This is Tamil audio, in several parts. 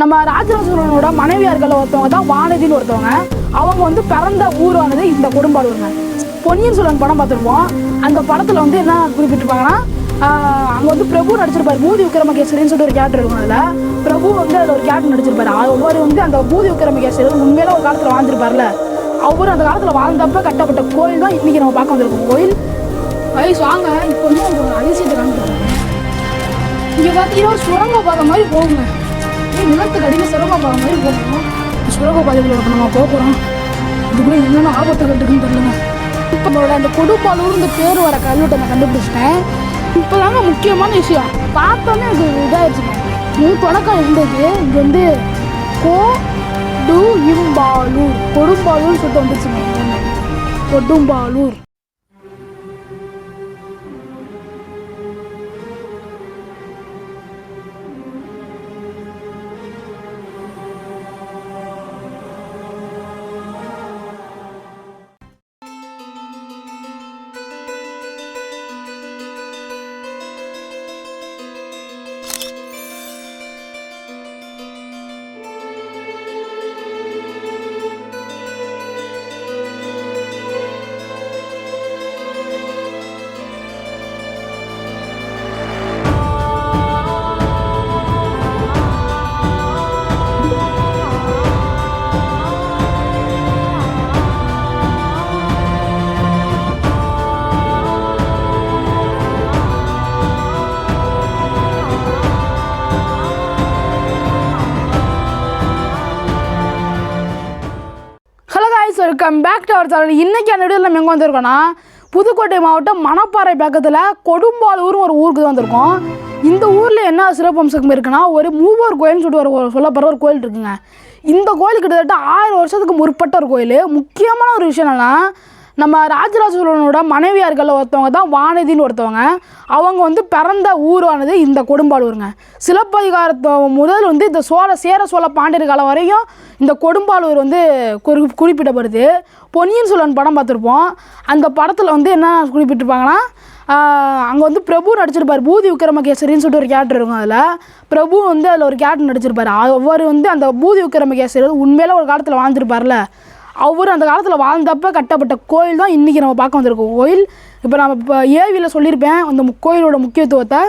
நம்ம ராஜராஜனோட சோழனோட மனைவியார்கள் ஒருத்தவங்க தான் வானதின்னு ஒருத்தவங்க. அவங்க வந்து பிறந்த ஊரானது இந்த கொடும்பாளூருங்க பொன்னியின் செல்வன் படம் பார்த்துருப்போம். அந்த படத்தில் வந்து என்ன குறிப்பிட்டிருப்பாங்கன்னா அங்கே வந்து பிரபு நடிச்சிருப்பார் பூதி விக்ரமகேசரின்னு சொல்லிட்டு ஒரு கேரக்டர் இருக்கும் அதில். பிரபு வந்து அதில் ஒரு கேரக்டர் நடிச்சிருப்பார். அவர் வந்து அந்த பூதி விக்ரமகேசரி உண்மையில ஒரு காலத்தில் வாழ்ந்திருப்பார்ல. அவர் அந்த காலத்தில் வாழ்ந்தப்ப கட்டப்பட்ட கோயில் தான் இன்றைக்கி நம்ம பார்க்க வந்திருக்கோம். கோயில் வயசு வாங்க இப்போ வந்து அதிசயத்தை காமிக்கிறேன் இங்கே பார்த்தீங்கன்னா ஒரு சுரங்க பாதை மாதிரி போகுங்க. நிலத்துக்கு அடியில் சிரமம் பாதை மாதிரி போகணும் சுரங்க பாதைக்குள்ள இப்போ நம்ம போக போகிறோம் இதுக்குள்ள என்னென்ன ஆபத்து இருக்குன்னு தெரியல இப்போ நம்மளோட அந்த கொடுப்பாலூர் இந்த பேர் வர கல்வெட்டை நான் கண்டுபிடிச்சிட்டேன். இப்போ தாங்க முக்கியமான விஷயம். பார்த்தோன்னே அது இதாகிடுச்சுங்க மூணு தொடக்கம் இருந்தது. இது வந்து கோ டு இம்பாலூர். கொடும்பாலூர் சொல்லிட்டு வந்துச்சுங்க. Kodumbalur. Guys welcome back to our channel இன்றைக்கி அந்த வீடியோவில் நம்ம எங்கே வந்திருக்கோம்னா புதுக்கோட்டை மாவட்டம் மணப்பாறை பக்கத்தில் கொடும்பாலூர்னு ஒரு ஊருக்கு தான் வந்திருக்கோம். இந்த ஊரில் என்ன சிறப்பம்சம் இருக்குன்னா ஒரு மூவர் கோயில்னு சொல்லிட்டு ஒரு சொல்லப்படுற ஒரு கோயில் இருக்குங்க. இந்த கோயில் கிட்டத்தட்ட ஆயிரம் வருஷத்துக்கு முற்பட்ட ஒரு கோயில். முக்கியமான ஒரு விஷயம் என்னென்னா நம்ம ராஜராஜ சோழனோட மனைவியார்கள் ஒருத்தவங்க தான் வானதின்னு ஒருத்தவங்க. அவங்க வந்து பிறந்த ஊரானது இந்த கொடும்பாலூருங்க. சிலப்பதிகாரத்தை முதல் வந்து இந்த சோழ சேர சோழ பாண்டியர் காலம் வரையும் இந்த கொடும்பாலூர் வந்து குறி குறிப்பிடப்படுது. பொன்னியின் செல்வன் படம் பார்த்துருப்போம். அந்த படத்தில் வந்து என்ன குறிப்பிட்டிருப்பாங்கன்னா அங்கே வந்து பிரபு நடிச்சிருப்பார். பூதி விக்ரமகேசரின்னு சொல்லிட்டு ஒரு கேரக்டர் இருக்கும் அதில். பிரபு வந்து அதில் ஒரு கேரக்டர் நடிச்சிருப்பார். அவர் வந்து அந்த பூதி விக்ரமகேசரி வந்து உண்மையில ஒரு காலத்தில் வாழ்ந்துருப்பார்ல. அவர் அந்த காலத்தில் வாழ்ந்தப்ப கட்டப்பட்ட கோயில் தான் இன்றைக்கி நம்ம பார்க்க வந்திருக்கோம். கோயில் இப்போ நம்ம இப்போ ஏவியில் சொல்லியிருப்பேன். அந்த கோயிலோட முக்கியத்துவத்தை.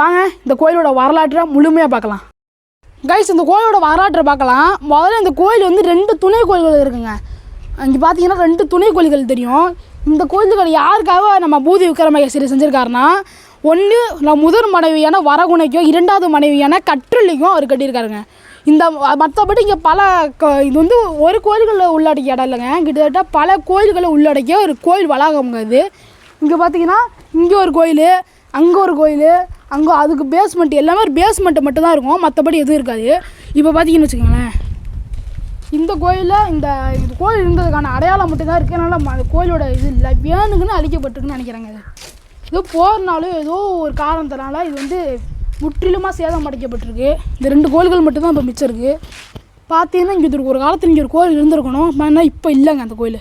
வாங்க இந்த கோயிலோட வரலாற்றை முழுமையாக பார்க்கலாம். கைஸ் இந்த கோயிலோட வரலாற்றை பார்க்கலாம். முதல்ல இந்த கோயில் வந்து ரெண்டு துணை கோயில்கள் இருக்குங்க. இங்கே பார்த்தீங்கன்னா ரெண்டு துணை கோயில்கள் தெரியும். இந்த கோயில்கள் யாருக்காக நம்ம பூதி விக்ரமகேசரி செஞ்சுருக்காருன்னா ஒன்று நம்ம முதல் மனைவியான வரகுணைக்கும் இரண்டாவது மனைவியான கற்றலிக்கும் அவர் கட்டியிருக்காருங்க. இந்த மற்றபடி இங்கே பல க- இது வந்து ஒரு கோயில்களில் உள்ளடக்கிய இடம் இல்லைங்க. கிட்டத்தட்ட பல கோயில்களை உள்ளடக்கிய ஒரு கோயில் வளாகம்ங்க இது. இங்கே பார்த்தீங்கன்னா இங்கே ஒரு கோயில் அங்கே ஒரு கோயில் அங்கே அதுக்கு பேஸ்மெண்ட் எல்லாமே ஒரு பேஸ்மெண்ட்டு மட்டும் தான் இருக்கும். மற்றபடி எதுவும் இருக்காது. இப்போ பார்த்தீங்கன்னு வச்சுக்கோங்களேன். இந்த கோயிலில் இந்த இந்த கோயில் இருந்ததுக்கான அடையாளம் மட்டும்தான் இருக்குது அதனால் அந்த கோயிலோட இது இல்லை. வேணுங்கன்னு அழிக்கப்பட்டிருக்குன்னு நினைக்கிறாங்க இது ஏதோ போகிறனாலும் ஏதோ ஒரு காரணத்தினால இது வந்து முற்றிலுமாக சேதம் அடைக்கப்பட்டிருக்கு. இந்த ரெண்டு கோயில்கள் மட்டும்தான் இப்போ மிச்சம் இருக்குது பார்த்தீங்கன்னா இங்கே ஒரு காலத்தில் இங்கே ஒரு கோயில் இருந்திருக்கணும். ஆனால் இப்போ இல்லைங்க அந்த கோயில்.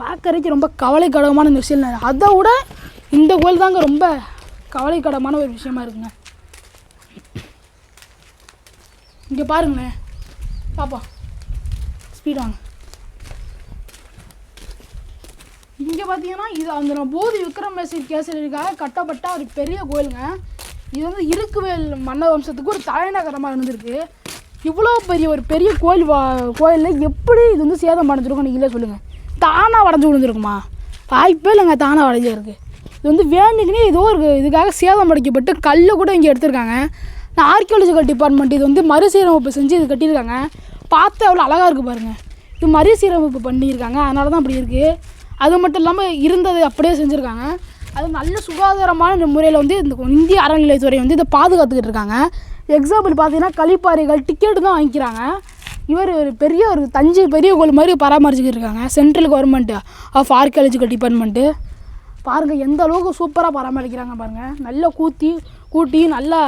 பார்க்கறதுக்கு ரொம்ப கவலை கடகமான இந்த விஷயம் இல்லை. அதை விட இந்த கோயில் தாங்க ரொம்ப கவலைக்கிடமான ஒரு விஷயமா இருக்குங்க. இங்கே பாருங்களேன். பாப்பா ஸ்பீட் வாங்க. இங்கே பார்த்தீங்கன்னா இது அந்த நம்ம போதி விக்ரமேஸ்வரி கேசரிக்காக கட்டப்பட்ட ஒரு பெரிய கோயிலுங்க. இது வந்து இருக்குவேல் மன்ன வம்சத்துக்கு ஒரு தலைநகரமாக இருந்திருக்கு. இவ்வளோ பெரிய ஒரு பெரிய கோயில் வா கோயிலில் எப்படி இது வந்து சேதம் அடைஞ்சிருக்கும் நீங்களே சொல்லுங்கள் தானாக உடஞ்சி விழுந்துருக்குமா? வாய்ப்பே இல்லைங்க தானாக வடைஞ்சிருக்கு இது வந்து வேணுக்குனே ஏதோ ஒரு இதுக்காக சேதம் அடைக்கப்பட்டு கல்லை கூட இங்கே எடுத்திருக்காங்க. நான் ஆர்கியாலஜிக்கல் டிபார்ட்மெண்ட் இது வந்து மறுசீரமைப்பு செஞ்சு இது கட்டியிருக்காங்க. பார்த்து அவ்வளோ அழகாக இருக்குது பாருங்கள் இது மறுசீரமைப்பு பண்ணியிருக்காங்க. அதனால தான் அப்படி இருக்குது அது மட்டும் இல்லாமல் இருந்தது அப்படியே செஞ்சுருக்காங்க. அது நல்ல சுகாதாரமான முறையில் வந்து இந்த இந்திய அறநிலையத்துறை வந்து இதை பாதுகாத்துக்கிட்டு இருக்காங்க. எக்ஸாம்பிள் பார்த்தீங்கன்னா கழிப்பாறைகள் டிக்கெட்டு தான் வாங்கிக்கிறாங்க. இவர் ஒரு பெரிய ஒரு தஞ்சை பெரிய கோயில் மாதிரி பராமரிச்சுக்கிட்டு இருக்காங்க. Central government of archaeological department பாருங்கள் எந்த அளவுக்கு சூப்பராக பராமரிக்கிறாங்க பாருங்கள் நல்லா கூத்தி கூட்டி நல்லா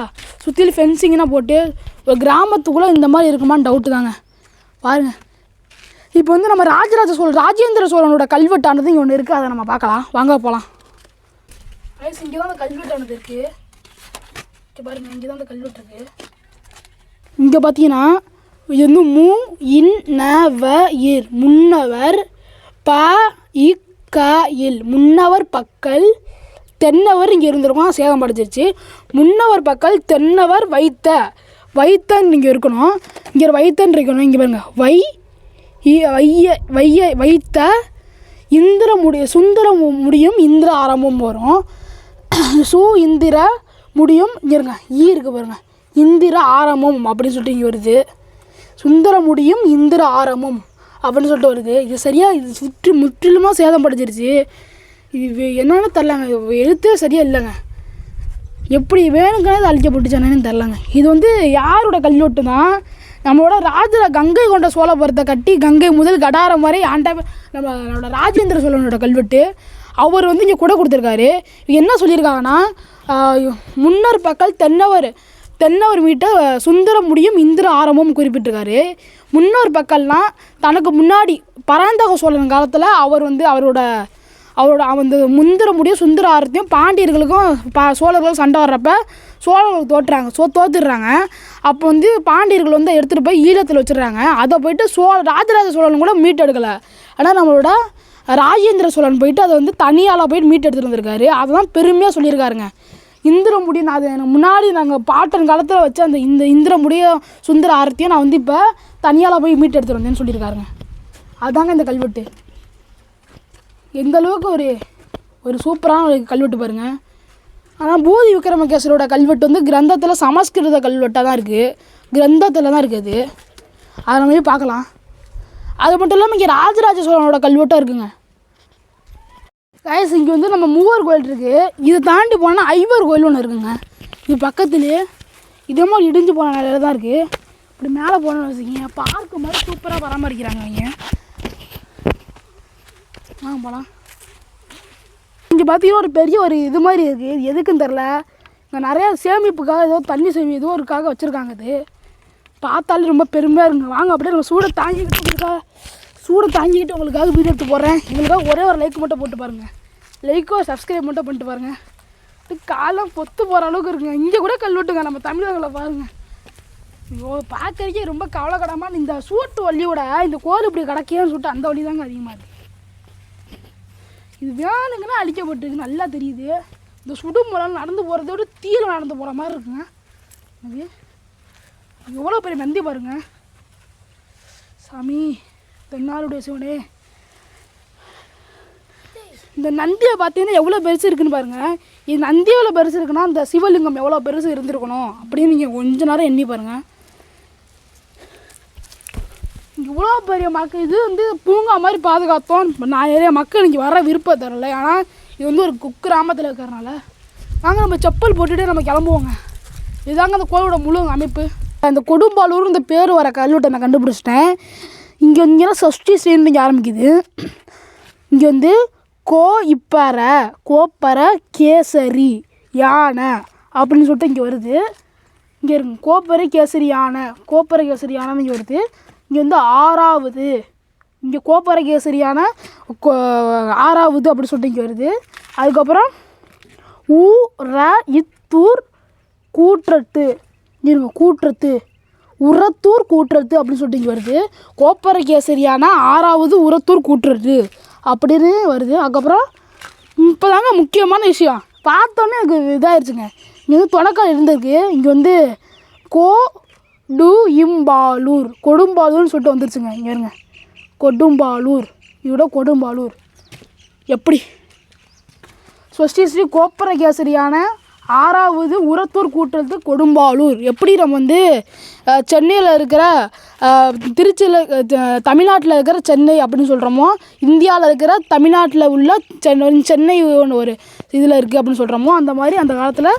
சுற்றிலும் ஃபென்சிங்லாம் போட்டு ஒரு கிராமத்துக்குள்ளே இந்த மாதிரி இருக்குமான்னு டவுட்டு தாங்க. பாருங்கள் இப்போ வந்து நம்ம ராஜராஜ சோழ ராஜேந்திர சோழனோட கல்வெட்டானது இங்கே ஒன்று இருக்குது அதை நம்ம பார்க்கலாம். வாங்க போகலாம் இங்கே தான் அந்த கல்வெட்டானது இருக்குது இங்கே பாருங்கள் இங்கே தான் அந்த கல்வெட்டு இருக்குது இங்கே பார்த்தீங்கன்னா இது வந்து மு இன் ந வ இர். முன்னவர் ப இக் க இல் முன்னவர் பக்கல் தென்னவர் இங்கே இருந்திருக்கும். சேதம் படைச்சிருச்சு முன்னவர் பக்கல் தென்னவர் வைத்த. வைத்தன் இங்கே இருக்கணும். இங்கே வைத்தன் இருக்கணும். இங்கே பாருங்க. வை வைய வைய வைத்த. இந்திர முடிய சுந்தர முடியும் இந்திர ஆரம்பம் வரும். சு இந்திர முடியும். இங்கே இருங்க. ஈ இருக்கு பாருங்க. இந்திர ஆரம்பம் அப்படின்னு சொல்லிட்டு இங்கே வருது. சுந்தர முடியும் இந்திர ஆரம்பம். அப்படின்னு சொல்லிட்டு வருது. இது சரியாக இது சுற்றி முற்றிலுமாக சேதம் படைச்சிருச்சு இது வே- என்னன்னு தெரிலங்க. எழுத்தே சரியாக இல்லைங்க. எப்படி வேணுங்கன்னு இது அழிக்கப்பட்டுச்சானு தெரிலங்க. இது வந்து யாரோட கல்வெட்டு தான் நம்மளோட ராஜ கங்கை கொண்ட சோழபுரத்தை கட்டி கங்கை முதல் கடாரம் வரை ஆண்ட நம்ம நம்மளோட ராஜேந்திர சோழனோட கல்வெட்டு அவர் வந்து இங்கே கூட கொடுத்துருக்காரு. என்ன சொல்லியிருக்காங்கன்னா முன்னர் பக்கல் தென்னவர் தென்னவர் மீட்ட சுந்தர முடியும் இந்திர ஆரம்பம் குறிப்பிட்டிருக்காரு. முன்னோர் பக்கம்லாம் தனக்கு முன்னாடி பராந்தக சோழன் காலத்தில் அவர் வந்து அவரோட அவரோட அந்த முந்திர முடியும் சுந்தர ஆரத்தையும் பாண்டியர்களுக்கும் பா சோழர்களும் சண்டை வர்றப்ப சோழர்கள் தோற்றுறாங்க சோ தோத்துடுறாங்க. அப்போ வந்து பாண்டியர்கள் வந்து எடுத்துகிட்டு போய் ஈழத்தில் வச்சிடுறாங்க. அதை போயிட்டு சோழ ராஜராஜ சோழன் கூட மீட்டெடுக்கலை ஆனால் நம்மளோட ராஜேந்திர சோழன் போயிட்டு அதை வந்து தனியால் போயிட்டு மீட்டு எடுத்துகிட்டு வந்திருக்காரு. தான் பெருமையாக சொல்லியிருக்காருங்க. இந்திரமுடி நான் அது எனக்கு முன்னாடி நாங்கள் பாட்டன் காலத்தில் வச்ச அந்த இந்த இந்திரமுடிய சுந்தர ஆரத்தியும் நான் வந்து இப்போ தனியால் போய் மீட்டு எடுத்துகிட்டு வந்தேன்னு சொல்லியிருக்காருங்க அதாங்க இந்த கல்வெட்டு. எந்த அளவுக்கு ஒரு ஒரு சூப்பரான ஒரு கல்வெட்டு பாருங்கள் ஆனால் பூதி விக்ரமகேசரோட கல்வெட்டு வந்து கிரந்தத்தில் சமஸ்கிருத கல்வெட்டாக தான் இருக்குது கிரந்தத்தில் தான் இருக்குது அது. அதை நம்ம போய் பார்க்கலாம். அது மட்டும் இல்லாமல் இங்கே ராஜராஜ சோழனோட கல்வெட்டும் இருக்குங்க. கைஸ் இங்கே வந்து நம்ம மூவர் கோயில் இருக்குது இதை தாண்டி போனால் ஐவர் கோயில் ஒன்று இருக்குங்க. இது பக்கத்துலேயே இதே மாதிரி இடிஞ்சு போன நிலையில தான் இருக்குது இப்படி மேலே போனோம்னு வச்சுக்கிங்க. பார்க்கு மாதிரி சூப்பராக பராமரிக்கிறாங்க அவங்க வாங்க போகலாம் இங்கே பார்த்தீங்கன்னா ஒரு பெரிய ஒரு இது மாதிரி இருக்குது இது எதுக்குன்னு தெரில இங்கே நிறையா சேமிப்புக்காக ஏதோ தண்ணி சேமி ஏதோ ஒருக்காக வச்சுருக்காங்க இது. பார்த்தாலே ரொம்ப பெருமையாக இருக்குங்க. வாங்க அப்படியே நம்ம சூடை தாங்கிக்கிட்டு இருக்கா சூடை தாங்கிக்கிட்டு உங்களுக்காக வீடியோ எடுத்து போடுறேன். எங்களுக்காக ஒரே ஒரு லைக் மட்டும் போட்டு பாருங்கள் லைக்கோ சப்ஸ்கிரைப் மட்டும் பண்ணிட்டு பாருங்கள் காலம் பொத்து போகிற அளவுக்கு இருக்குங்க. இங்கே கூட கல்வெட்டுங்க நம்ம தமிழர்களை பாருங்கள் ஐயோ பார்க்கறதுக்கே ரொம்ப கவலைக்கடமான இந்த சூட்டு வள்ளியோட இந்த கோல் இப்படி கிடக்கேன்னு சொல்லிட்டு அந்த வழி தாங்க அதிகமாக இருக்குது இது வேணுங்கன்னா அழிக்கப்பட்டிருக்கு நல்லா தெரியுது. இந்த சுடுமுறை நடந்து போகிறத விட தீர நடந்து போகிற மாதிரி இருக்குங்க. அது எவ்வளோ பெரிய நந்தி பாருங்க. சாமி. தென்னாளுடைய சிவனே. இந்த நந்தியை பார்த்தீங்கன்னா எவ்வளோ பெருசு இருக்குன்னு பாருங்கள் இது நந்தி எவ்வளோ பெருசு இருக்குன்னா இந்த சிவலிங்கம் எவ்வளோ பெருசு இருந்திருக்கணும் அப்படின்னு நீங்கள் கொஞ்ச நேரம் எண்ணி பாருங்கள் இவ்வளோ பெரிய மக்கள் இது வந்து பூங்கா மாதிரி பாதுகாத்தோம். இப்போ நான் நிறைய மக்கள் இன்றைக்கி வர விருப்பம் தரல. ஆனால் இது வந்து ஒரு குக்கிராமத்தில் இருக்கிறனால நாங்கள் நம்ம செப்பல் போட்டுட்டு நம்ம கிளம்புவோங்க. இதுதாங்க அந்த கோவிலோட முழு அமைப்பு. அந்த கொடும்பாலூர் இந்த பேர் வர கல்வெட்டை நான் கண்டுபிடிச்சிட்டேன். இங்கே இங்கெல்லாம் சஷ்டி ஸ்ரீன்னு இங்கே ஆரம்பிக்குது. இங்கே வந்து கோ இப்பற கோப்பற கேசரி யானை அப்படின்னு சொல்லிட்டு இங்கே வருது. இங்கே இருக்கு கோப்பரை கேசரி யானை. கோப்பரை கேசரி யானைன்னு இங்கே வருது. இங்கே வந்து ஆறாவது. இங்கே கோப்பரை கேசரியான கோ- ஆறாவது அப்படின்னு சொல்லிட்டு இங்கே வருது. அதுக்கப்புறம் ஊ ர இத்தூர் கூற்றத்து. இருங்க. கூற்றத்து. உரத்தூர் கூட்டுறது அப்படின்னு சொல்லிட்டு இங்கே வருது. கோப்பரை கேசரியான ஆறாவது உரத்தூர் கூட்டுறது அப்படின்னு வருது. அதுக்கப்புறம் இப்போ தாங்க முக்கியமான விஷயம். பார்த்தோன்னே எனக்கு இதாகிடுச்சுங்க இங்கே வந்து தொடக்கம் இருந்திருக்கு. இங்கே வந்து கோ டு இம்பாலூர் கொடும்பாலூர்னு சொல்லிட்டு வந்துருச்சுங்க. இங்கே இருங்க கொடும்பாலூர். இதோட கொடும்பாலூர். எப்படி? ஸ்வஸ்டி ஸ்ரீ கோப்பரகேசரியான ஆறாவது உரத்தூர் கூட்டத்து கொடும்பாலூர். எப்படி நம்ம வந்து சென்னையில் இருக்கிற திருச்சியில் தமிழ்நாட்டில் இருக்கிற சென்னை அப்படின்னு சொல்கிறோமோ இந்தியாவில் இருக்கிற தமிழ்நாட்டில் உள்ள சென்னை சென்னை ஒன்று ஒரு இதில் இருக்குது அப்படின்னு சொல்கிறோமோ அந்த மாதிரி அந்த காலத்தில்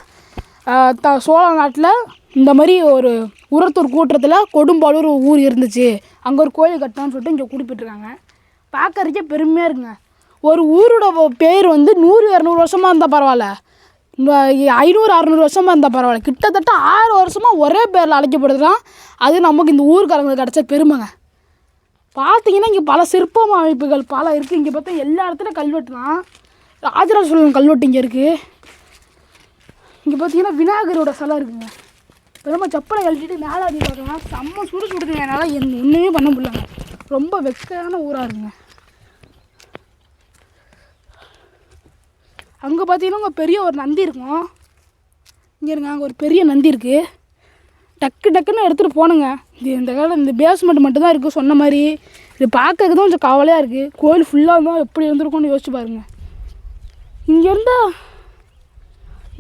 த சோழ நாட்டில் இந்த மாதிரி ஒரு உரத்தூர் கூட்டத்தில் கொடும்பாலூர் ஊர் இருந்துச்சு. அங்கே ஒரு கோயில் கட்டணும்னு சொல்லிட்டு இங்கே குறிப்பிட்டிருக்காங்க பார்க்கறதுக்கே பெருமையாக இருக்குங்க. ஒரு ஊரோட பேர் வந்து நூறு இரநூறு வருஷமாக இருந்தால் பரவாயில்ல. ஐநூறு அறநூறு வருஷமாக இருந்தால் பரவாயில்ல. கிட்டத்தட்ட ஆயிரம் வருஷமாக ஒரே பேரில் அழைக்கப்படுதுன்னா அது நமக்கு இந்த ஊருக்காரங்களுக்கு கிடச்ச பெருமைங்க. பார்த்தீங்கன்னா இங்கே பல சிற்பம் அமைப்புகள் பல இருக்குது இங்கே பார்த்தா எல்லா இடத்துலையும் கல்வெட்டு தான் ராஜராஜ சோழன் கல்வெட்டு இங்கே இருக்குது இங்கே பார்த்தீங்கன்னா விநாயகரோட சிலை இருக்குங்க. திரும்ப செப்பலை கழட்டிட்டு மேலே அதிகம் பார்க்கலாம் செம்ம சுடு சுடுங்க என்னால் என் ஒன்றுமே பண்ண முடியலங்க. ரொம்ப வெக்கையான ஊராக இருக்குங்க. அங்கே பார்த்தீங்கன்னா அங்கே பெரிய ஒரு நந்தி இருக்கும். இங்கே இருங்க அங்கே ஒரு பெரிய நந்தி இருக்குது டக்கு டக்குன்னு எடுத்துகிட்டு போனுங்க இது இந்த காலம் இந்த பேஸ்மெண்ட் மட்டும் தான் இருக்குது சொன்ன மாதிரி. இது பார்க்கறதுக்கு தான் கொஞ்சம் கவலையாக இருக்குது கோயில் ஃபுல்லாக இருந்தால் எப்படி இருந்திருக்கும்னு யோசிச்சு பாருங்கள் இங்கேருந்தா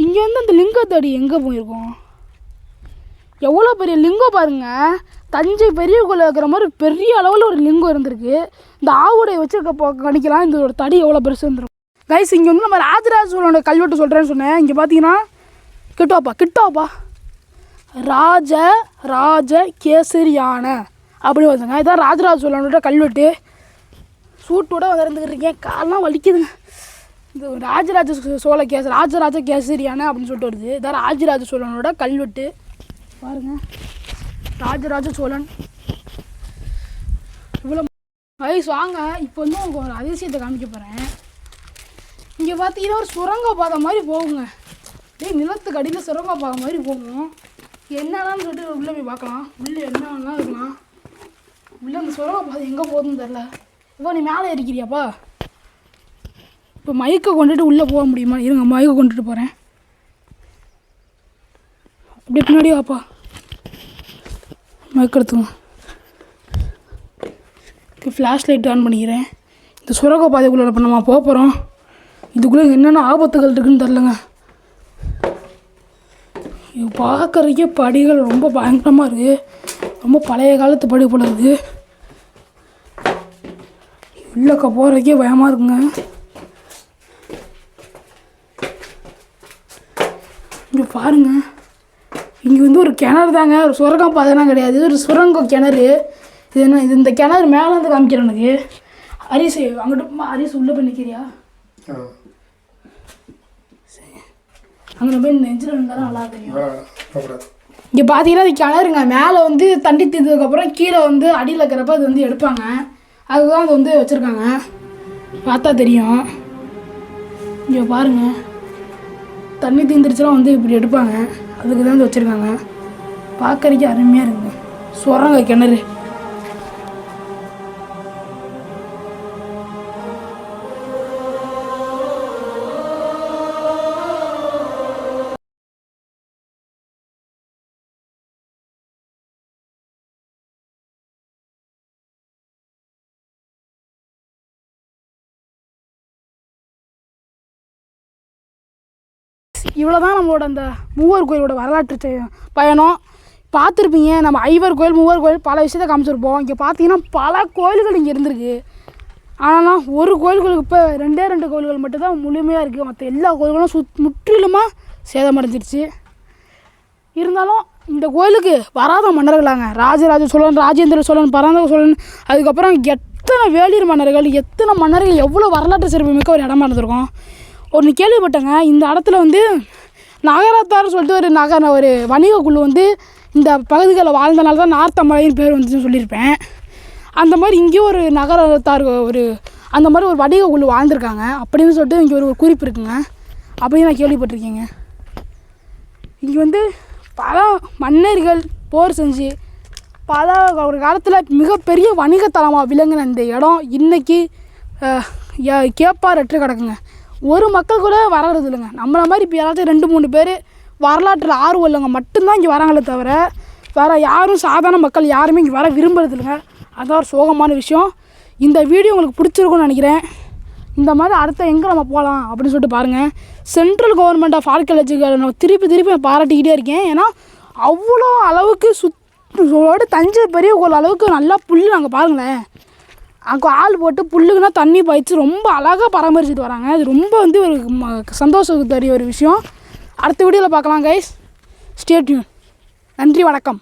இங்கேருந்து அந்த லிங்கத்தடி எங்கே போயிருக்கோம்? எவ்வளோ பெரிய லிங்கம் பாருங்கள் தஞ்சை பெரிய கோயில் இருக்கிற மாதிரி பெரிய அளவில் ஒரு லிங்கம் இருந்திருக்கு. இந்த ஆவுடைய வச்சிருக்க போ கணிக்கலாம். இந்த ஒரு தடி எவ்வளோ பெருசு இருந்திருக்கும். கைஸ் இங்கே வந்து நம்ம ராஜராஜ சோழனோட கல்வெட்டு சொல்கிறேன்னு சொன்னேன். இங்கே பார்த்தீங்கன்னா கிட்டோப்பா கிட்டோப்பா ராஜ ராஜ கேசரியான. அப்படி வந்துங்க. இதான் ராஜராஜ சோழனோட கல்வெட்டு. சூட்டோட வந்துருந்துக்கிட்டு இருக்கேன். காலெலாம் வலிக்குதுங்க. இந்த ராஜராஜ சோழ கேச ராஜராஜ கேசரியான அப்படின்னு சொல்லிட்டு வருது. இதான் ராஜராஜ சோழனோட கல்வெட்டு. பாருங்கள் ராஜராஜ சோழன். இவ்வளோ வயசு வாங்க. இப்போ வந்து உங்களுக்கு ஒரு அதிசயத்தை காமிக்க போகிறேன் இங்கே பார்த்தீங்கன்னா ஒரு சுரங்க பாதை மாதிரி போகுங்க. அப்படியே நிலத்துக்கு அடியில் சுரங்க பாதை மாதிரி போகும். என்னடான்னு சொல்லிட்டு உள்ளே போய் பார்க்கலாம். உள்ளே என்னெல்லாம் இருக்கலாம். உள்ளே அந்த சுரங்க பாதை எங்கே போகுதுன்னு தெரில இப்போ நீ மேலே இருக்கிறியாப்பா இப்போ மைக்கை கொண்டுட்டு உள்ளே போக முடியுமா? இருங்க மைக்கை கொண்டுட்டு போகிறேன் அப்படியே பின்னாடி வாப்பா. மைக் எடுத்துங்க இப்போ ஃப்ளாஷ் லைட் ஆன் பண்ணிக்கிறேன். இந்த சுரங்க பாதைக்குள்ளே நம்ம போக போகிறோம் இதுக்குள்ளே என்னென்ன ஆபத்துகள் இருக்குன்னு தெரிலங்க. இது பார்க்கறதுக்கே படிகள் ரொம்ப பயங்கரமாக இருக்குது ரொம்ப பழைய காலத்து படி போல இருக்குது உள்ளக்க போகிறதுக்கே பயமாக இருக்குங்க. இங்கே பாருங்க. இங்கே வந்து ஒரு கிணறு தாங்க. ஒரு சுரங்கம் பாதைலாம் கிடையாது. இது ஒரு சுரங்க கிணறு. இது என்ன? இது இந்த கிணறு மேலே வந்து காமிக்கிறேன் எனக்கு. அரிசி அங்கிட்டு அரிசி உள்ளே பண்ணிக்கிறியா ஆ. அங்கே போய் நெஞ்சில் இருந்தாலும் நல்லா தெரியும். இங்கே பார்த்தீங்கன்னா இது கிணறுங்க. மேலே வந்து தண்ணி தீர்ந்ததுக்கப்புறம் கீழே வந்து அடியில் இருக்கிறப்ப அது வந்து எடுப்பாங்க. அதுதான் அது வந்து வச்சுருக்காங்க. பார்த்தா தெரியும். இங்கே பாருங்க. தண்ணி தீந்துருச்சுலாம் வந்து இப்படி எடுப்பாங்க. அதுக்கு தான் வந்து வச்சுருக்காங்க. பார்க்கறதுக்கே அருமையாக இருக்குங்க. சுரங்க கிணறு. இவ்வளோ தான் நம்மளோட அந்த மூவர் கோயிலோட வரலாற்று பயணம். பார்த்துருப்பீங்க நம்ம ஐவர் கோயில் மூவர் கோயில் பல விஷயத்த காமிச்சிருப்போம். இங்கே பார்த்தீங்கன்னா பல கோயில்கள் இங்கே இருந்திருக்கு. ஆனால் ஒரு கோயில்களுக்கு இப்போ ரெண்டே ரெண்டு கோயில்கள் மட்டும்தான் முழுமையாக இருக்குது மற்ற எல்லா கோயில்களும் சுத் முற்றிலுமாக சேதமடைஞ்சிருச்சு. இருந்தாலும் இந்த கோயிலுக்கு வராத மன்னர்களாங்க ராஜராஜ சோழன் ராஜேந்திர சோழன் பராந்தக சோழன் அதுக்கப்புறம் எத்தனை வேளிர் மன்னர்கள் எத்தனை மன்னர்கள் எவ்வளோ வரலாற்று சிறப்பு மிக்க ஒரு இடமா இருந்திருக்கும். ஒன்று கேள்விப்பட்டேங்க. இந்த இடத்துல வந்து நகரத்தார் சொல்லிட்டு ஒரு நகர ஒரு வணிக குழு வந்து இந்த பகுதிகளில் வாழ்ந்தனால தான் நார்த்தமலைன்னு பேர் வந்துச்சுன்னு சொல்லியிருப்பேன். அந்த மாதிரி இங்கேயும் ஒரு நகரத்தார் ஒரு அந்த மாதிரி ஒரு வணிக குழு வாழ்ந்துருக்காங்க. அப்படின்னு சொல்லிட்டு இங்கே ஒரு ஒரு குறிப்பு இருக்குங்க. அப்படின்னு நான் கேள்விப்பட்டிருக்கேங்க. இங்கே வந்து பல மன்னர்கள் போர் செஞ்சு பல ஒரு காலத்தில் மிகப்பெரிய வணிகத்தலமாக விளங்கின இந்த இடம் இன்றைக்கி அஹ், ய- கேப்பாரற்று கிடக்குங்க. ஒரு மக்கள் கூட வர்றது இல்லைங்க. நம்மளை மாதிரி இப்போ யாராச்சும் ரெண்டு மூணு பேர் வரலாற்றில் ஆர்வம் இல்லைங்க மட்டும்தான் இங்கே வராங்களே தவிர வேறு யாரும் சாதாரண மக்கள் யாருமே இங்கே வர விரும்புறது இல்லைங்க. அதான் ஒரு சோகமான விஷயம். இந்த வீடியோ உங்களுக்கு பிடிச்சிருக்கும்னு நினைக்கிறேன். இந்த மாதிரி அடுத்த எங்கே நம்ம போகலாம் அப்படின்னு சொல்லிட்டு பாருங்கள் சென்ட்ரல் கவர்மெண்ட் ஆஃப் ஆர்கியாலஜிக்கல் நான் திருப்பி திருப்பி நான் பாராட்டிக்கிட்டே இருக்கேன். ஏன்னா அவ்வளோ அளவுக்கு சுத்தோடு தஞ்சை பெரிய கோயில் அளவுக்கு நல்லா புல் நாங்கள் பாருங்களேன். அங்கே ஆள் போட்டு புல்லுக்குன்னா தண்ணி பாய்ச்சி ரொம்ப அழகாக பராமரிச்சுட்டு வராங்க. அது ரொம்ப வந்து ஒரு ம- சந்தோஷம் தரிய ஒரு விஷயம். அடுத்த வீடியோவில் பார்க்கலாம் கைஸ் ஸ்டேட்யூன் நன்றி வணக்கம்.